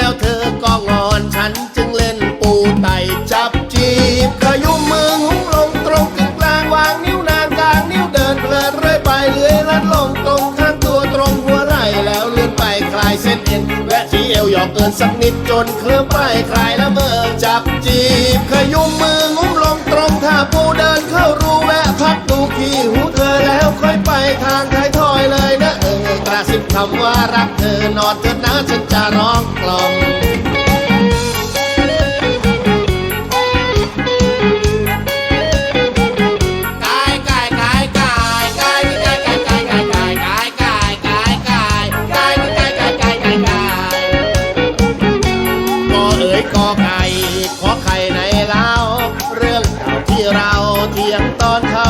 แล้วเธอก็งอนฉันจึงเล่นปูไตจับจีบขยุมมือหุ้งลงตรงกึ่งกลางวางนิ้วนางกลางนิ้วเดินเพลินเรื่อยไปเลื้อยลัดลงตรงข้างตัวตรงหัวไหล่แล้วเลื่อนไปคลายเส้นเอ็นแวะที่เอวหยอกเอินสักนิดจนเคลื่อนไปคลายละเมอจับจีบขยุมมืองุ้มลงตรงท่าปูเดินเข้ารูแวะพักดูขี้หูเธอแล้วค่อยไปทางท้ายทอยเลยนะเออกระซิบคำว่ารักเธอนอนเถอ ขอไข่ในเล้าเรื่องเก่าที่เราเทียงตอนเข้า